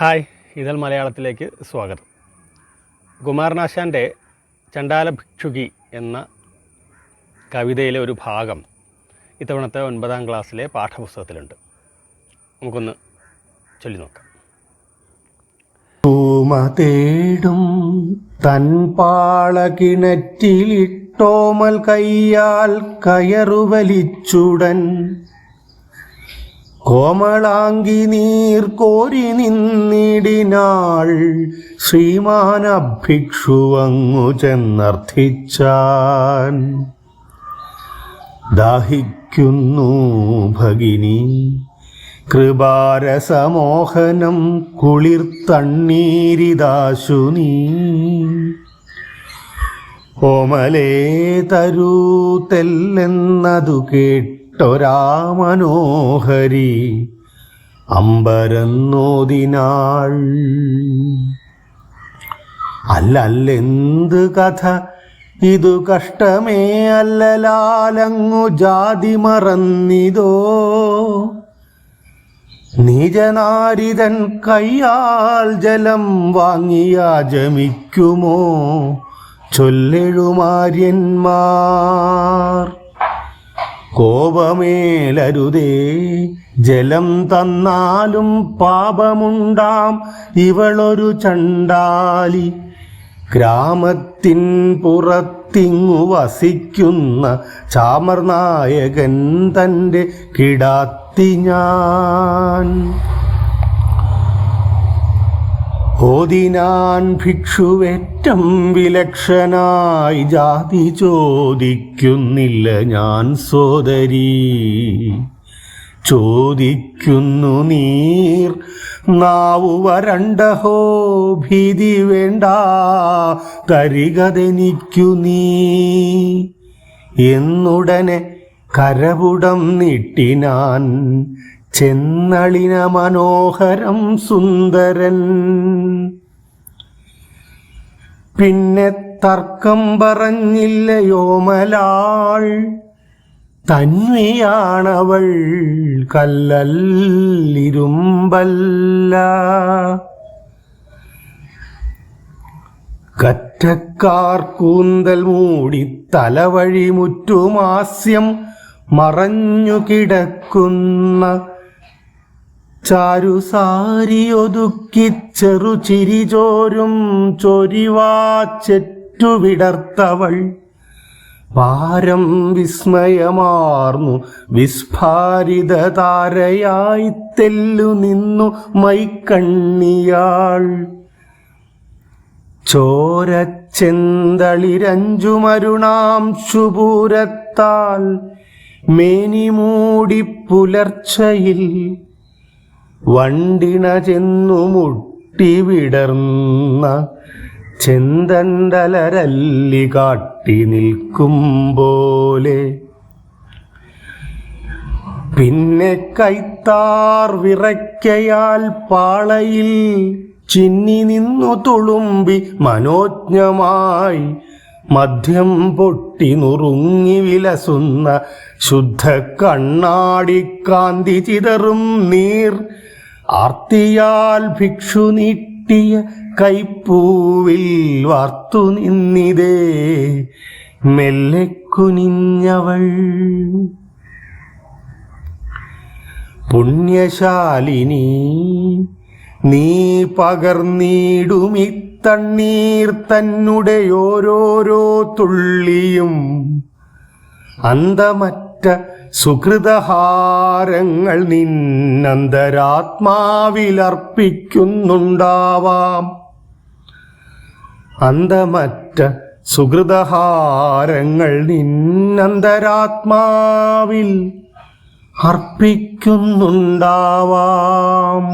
Hi ഇതൽ മലയാളത്തിലേക്ക് സ്വാഗതം. കുമാരനാശാന്റെ ചണ്ടാല ഭിക്ഷുകി എന്ന കവിതയിലെ ഒരു ഭാഗം ഇത്തവണത്തെ ഒൻപതാം ക്ലാസ്സിലെ പാഠപുസ്തകത്തിലുണ്ട്. നമുക്കൊന്ന് ചൊല്ലി നോക്കാം. പൂമ തേടും കിണറ്റിലിട്ടോമൽ കയ്യാൽ കയറുവലിച്ചുടൻ കോമളാങ്കി നീർ കോരി നിന്നിടിനാൾ ശ്രീമാനഭിക്ഷുവങ്ങു ചെന്നർത്ഥിച്ചാൻ. ദാഹിക്കുന്നു ഭഗിനി കൃപാരസമോഹനം കുളിർത്തണ്ണീരിദാശു നീ. ഓമലേ തരൂ തെല്ലെന്നതു കേട്ടൊരാ മനോഹരി അമ്പരന്നോതിനാൾ. അല്ലല്ലെന്ത് കഥ? ഇതു കഷ്ടമേ അല്ലലാലങ്ങു ജാതി മറന്നിതോ? നീജനാരിതൻ കയ്യാൽ ജലം വാങ്ങിയ ജമിക്കുമോ? ചൊല്ലെഴുമാര്യന്മാർ. കോപമേലരുതേ. ജലം തന്നാലും പാപമുണ്ടാം. ഇവളൊരു ചണ്ടാലി ഗ്രാമത്തിൻ പുറത്തിങ്ങു വസിക്കുന്ന ചാമർനായകൻ തന്റെ കിടാത്തി ഞാൻ. ഓതിനാൻ ഭിക്ഷുവേറ്റം വിലക്ഷനായി ജാതി ചോദിക്കുന്നില്ല ഞാൻ സോദരീ. ചോദിക്കുന്നു നീർ നാവു വരണ്ടഹോ ഭീതി വേണ്ട തരികതെനിക്കു നീ. എന്നുടനെ കരപുടം നീട്ടിനാൻ ചെന്നളിന മനോഹരം സുന്ദരൻ. പിന്നെ തർക്കം പറഞ്ഞില്ലയോമലാൾ തന്മയാണവൾ കല്ലല്ലിരുമ്പല്ല കറ്റക്കാർ കൂന്തൽ മൂടി തലവഴി മുറ്റുമാസ്യം മറഞ്ഞു കിടക്കുന്ന ചാരുസാരിയൊതുക്കി ചെറു ചിരിചോരും ചൊരിവാച്ചെറ്റുവിടർത്തവൾ ഭാരം വിസ്മയമാർന്നു. വിസ്ഫാരിത താരയായി തെല്ലു നിന്നു മൈക്കണ്ണിയാൾ. ചോരച്ചെന്തളിരഞ്ചുമരുണാം ശുപൂരത്താൽ. മേനിമൂടി പുലർച്ചയിൽ വണ്ടിണ ചെന്നു മുട്ടി വിടർന്ന ചെന്തണ്ടലരല്ലി കാട്ടി നിൽക്കും പോലെ. പിന്നെ കൈത്താർ വിറയ്ക്കയാൽ പാളയിൽ ചിന്നി നിന്നു തുളുമ്പി മനോജ്ഞമായി മദ്യം പൊട്ടി നുറുങ്ങി വിലസുന്ന ശുദ്ധ കണ്ണാടിക്കാന്തി ചിതറും നീർ. ആർത്തിയാൽ ഭിക്ഷു നീട്ടിയ കൈപ്പൂവിൽ വാർത്തു നിന്നിതേ. മെല്ലെ കുനിഞ്ഞവൾ. പുണ്യശാലിനി നീ പകർന്നീടുമി തണ്ണീർ തന്നെ ഓരോരോ തുള്ളിയും അന്തമറ്റ സുഹൃതഹാരങ്ങൾ നിന്നന്തരാത്മാവിലർപ്പിക്കുന്നുണ്ടാവാം. അന്തമറ്റ സുഹൃതഹാരങ്ങൾ നിന്നന്തരാത്മാവിൽ അർപ്പിക്കുന്നുണ്ടാവാം.